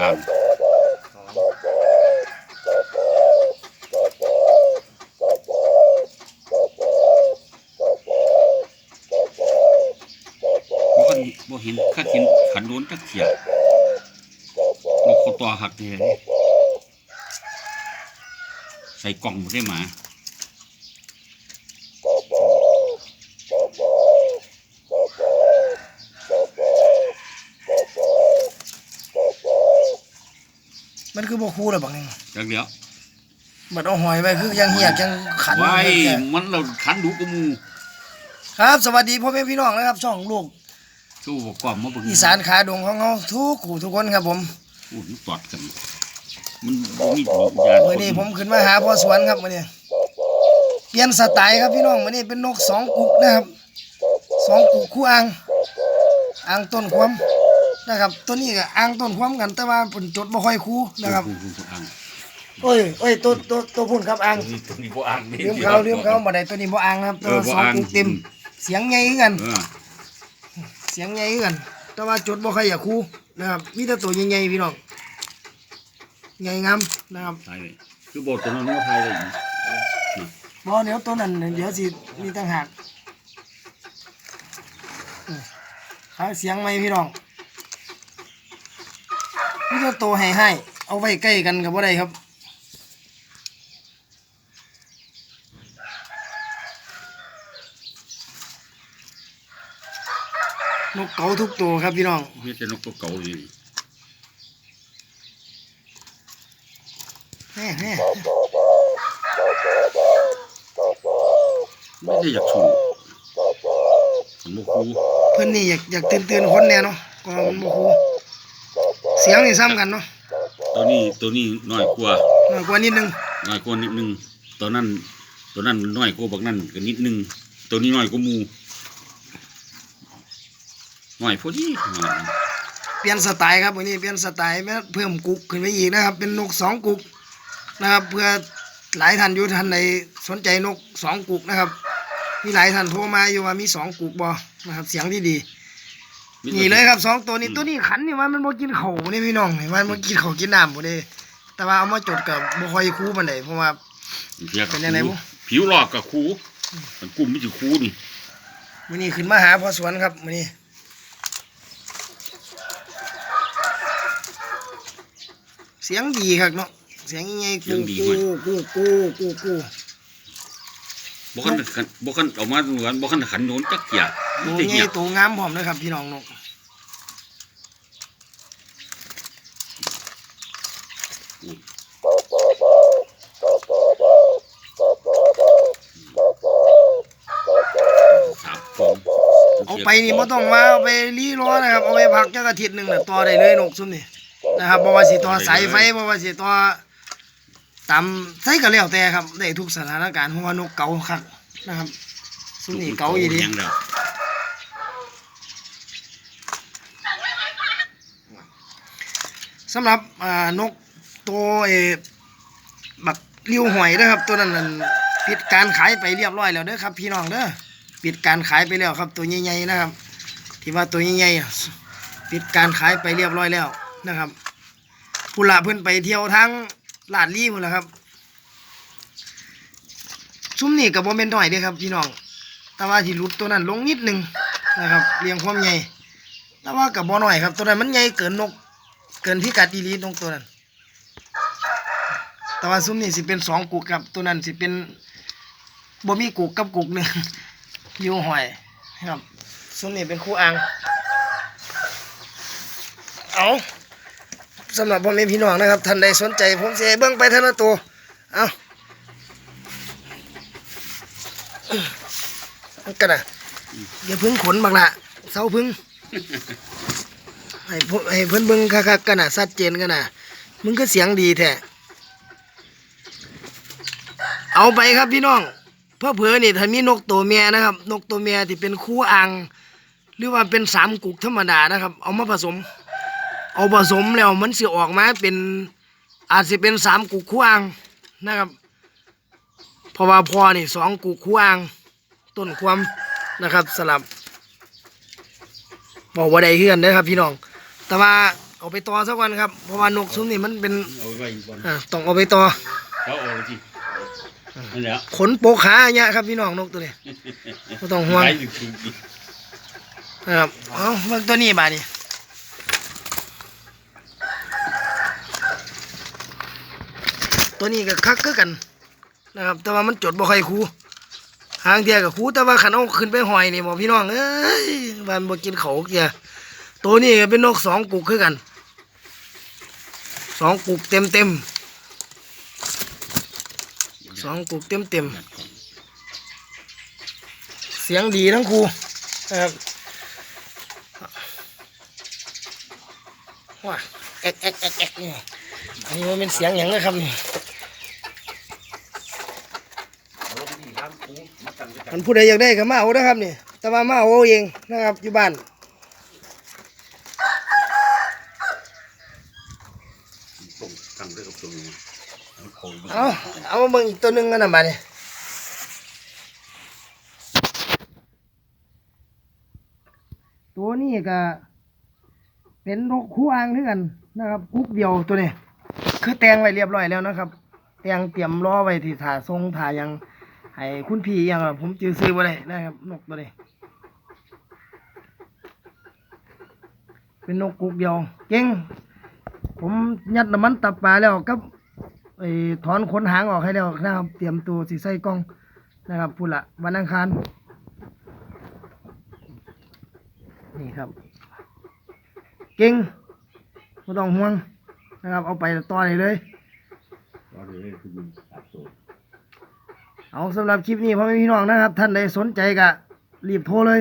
อ่างบ่คันบ่เห็นคันเห็นขันโดนจักเขียนกเขาตัวหักเลยใส่กล่องบ่ได้หมา มันคือบ่คูเลยบักนี่จักเดียวบัดเอาหอยไว้คือยังเหียกยังขันไว้อยู่เนี่ยมันเราขันดูกระมูครับ สวัสดีพ่อแม่พี่น้องนะครับ ช่องลูกสู้บ่กล่อมมาเบิ่งอีสานขาดงของเฮาทุกคู่ทุกคนครับผมโอ้ยมันตอดกันมันบ่มีดอกยามื้อนี้ผมขึ้นมาหาพ่อสวนครับมื้อนี้เปลี่ยนสไตล์ครับพี่น้องมื้อนี้เป็นนกสองกุกนะครับสองกุกคู่อ่างอ่างต้นความ นะครับ ตัวนี้ก็อ่างต้นความกันแต่ว่าเพิ่นจดบ่ค่อยคู่นะครับคุณคุณอ่างโอ้ยโอ้ยตัวตัวตัวพุ่นครับอ่างนี่ตัวนี้บ่อ่างนี่ลืมเขาลืมเขาบ่ได้ตัวนี้บ่อ่างนะครับเอตัวอบ่สองอ่างกุกเต็มเสียงใหญ่คือกันเออเสียงใหญ่คือกันแต่ว่าจดบ่ค่อยอยากคู่นะครับมีแต่ตัวใหญ่ๆพี่น้องใหญ่งามนะครับตายเลยคือบ่ตัวนั้นมันก็ทายได้อีกบ่เดี๋ยวตัวนั้นเดี๋ยวสิมีต่างหากอืมหาเสียงไหมพี่น้อง มีแต่ตัวให้ให้เอาไว้ใกล้กันกับบ่ได้ครับนกเก๋าทุกตัวครับพี่น้องมีแต่นกตัวเก่าอยู่นี่แน่แน่ไม่ได้อยากชูมันบ่คูเพื่อนนี่อยากอยากตื่นตื่นคนแน่เนาะก็มันบ่คูเสียงนี่ซ้ำกันเนาะตัวนี้ตัวนี้น้อยกว่าน้อยกว่านิดนึงน้อยกว่านิดนึงตัวนั้นตัวนั้นน้อยกว่าบักนั่นก็นิดนึงตัวนี้น้อยกว่าหมูน้อยพอดีน้อยเปลี่ยนสไตล์ครับวันนี้เปลี่ยนสไตล์แม่เพิ่มกุกขึ้นไปอีกนะครับ เป็นนกสองกุกนะครับ เพื่อหลายท่านอยู่ท่านในสนใจนกสองกุกนะครับ มีหลายท่านโทรมาอยู่ว่ามีสองกุกบ่นะครับ เสียงที่ดี นี่เลยครับสองตัวนี้ตัวนี้ขันนี่ว่ามันบ่กินเขานี่พี่น้องนี่ว่ามันบ่กินเขาวกินน้ำบ่เด้แต่ว่าเอามาจดกับบ่ค่อยคู่ปานใดเพราะว่าเป็นยังไงบุผิวหลอกกับคูมันกลุ่มไม่ใช่คูนี่มื้อนี้ขึ้นมาหาพ่อสวนครับมื้อนี้เสียงดีครับเนาะเสียงยังไงกูกูกูกูกูกูบ่คันขันบ่คันออกมาเหมือนบ่คันขันโน้นจักเกียมี ตัวแต่ใหเหี้ญ่ยตัวงามพร้อมนะครับพี่น้องนกสามฟองเอาไปนี่บ่ต้องว่าเอาไปรีรอนะครับ เอาไปพักจักอาทิตย์หนึงน่ะต่อได้เลยนกซุมนี่นะครับบ่ว่าสิต่อสายไฟบ่ว่าสิต่อตามใส่ก็แล้วแต่ครับ ได้ทุกสถานการณ์เพราะว่านกเก่าคักนะครับซุมนี่เก่าอีดี ยังแล้ว สำหรับอ่านกตัวเอบักริ้วหอยนะครับ ตัวนั้นนั่นปิดการขายไปเรียบร้อยแล้วเด้อครับ พี่น้องเด้อปิดการขายไปแล้วครับ ตัวใหญ่ๆนะครับ ที่ว่าตัวใหญ่ๆปิดการขายไปเรียบร้อยแล้วนะครับผู้ละเพิ่นไปเที่ยวทั้งลาดลี่หมดแล้วครับ ซุ้มนี่กับโมเมนต์น้อยเด้อครับ พี่น้อง แต่ว่าที่หลุดตัวนั้นลงนิดนึงนะครับเรียงความใหญ่ แต่ว่ากับบ่น้อยครับ ตัวนั้นมันใหญ่เกินนก เกินพิกัดอีลีตรงตัวนั้น แต่ว่าซุ้มนี่สิเป็นสองกุกครับ ตัวนั้นสิเป็นบ่มีกุกกับกุกหนึ่งอยู่หอยครับซุ้มนี่เป็นคู่อ่างเอาสำหรับพ่อแม่พี่น้องนะครับท่านใดสนใจ ผมจะเบิ้งไปท่านั้นตัวเอากันนะอย่าพึ่งขนบักละเสาพึ่ง ให้ให้เพิ่นเบิ่งคักๆกันน่ะชัดเจนกันน่ะมึงก็เสียงดีแท้เอาไปครับพี่น้องเพื่อเผื่อนี่ถ้ามีนกตัวเมียนะครับ นกตัวเมียที่เป็นคู่อ่างหรือว่าเป็นสามกุกธรรมดานะครับ เอามาผสม เอาผสมแล้วมันเสิออกมาเป็นอาจจะเป็นสามกุกคู่อ่างนะครับเพราะว่าพอนี่สองกุกคู่อ่างต้นความนะครับสลับบอกว่าได้เฮือนเด้อครับ พี่น้อง แต่ว่าเอาไปต่อสักวันครับ เพราะว่านกซุ้มนี่มันเป็นเอาไว้อีกวันอ่าต้องเอาไปต่อเขาเอาเลยสินั่นแหละขนโปกขาอย่างเงี้ยครับพี่น้องนกตัวนี้ไม่ต้องห่วงขายอยู่จริงนะครับเอาเบิ่งตัวนี้บาดนี้ตัวนี้ก็คักคือกันนะครับ แต่ว่ามันจดบ่ค่อยคูหางเทียกับคูแต่ว่าขันเอาขึ้นไปหอยนี่บอกพี่น้องเอ้ยบ้านบ่กินเขาเทีย ตัวนี้ก็เป็นนกสองกุกคือกันสองกุกเต็มเต็มๆสองกุกเต็มเต็มๆเสียงดีทั้งคู่นะครับว้าแอกแอกแอกแอกนี่อันนี้มันเป็นเสียงอย่างนะครับนี่มันผู้ใดอยากได้ก็มาเอานะครับนี่แต่ว่ามาเอาเองนะครับอยู่บ้าน ตรงทำด้วยกับตรงนี้ เอาเอามาเบิ่งอีกตัวหนึ่งกันนะบ้าดนี้ตัวนี้ก็เป็นนกคู่อ่างเท่ากันนะครับกุ๊กเดียวตัวนี้คือแต่งไว้เรียบร้อยแล้วนะครับ แต่งเตรียมรอไว้ที่ถาทรงถายังให้คุณพี่ยังผมจือซื้อบ่ได้นะครับนกตัวนี้เป็นนกกุกเดียวเก่งผมยัดน้ำมันตับปลาแล้วกับ ไอ้ถอนขนหางออกให้แล้วนะครับ เตรียมตัวสิใส่กล้องนะครับพูดละวันอังคารนี่ครับ เก่งไม่ต้องห่วงนะครับ เอาไปต่อเลยเลยเราเลยคือมันตัดโซ่เอาสำหรับคลิปนี้พ่อแม่พี่น้องนะครับ ท่านใดสนใจก็รีบโทรเลย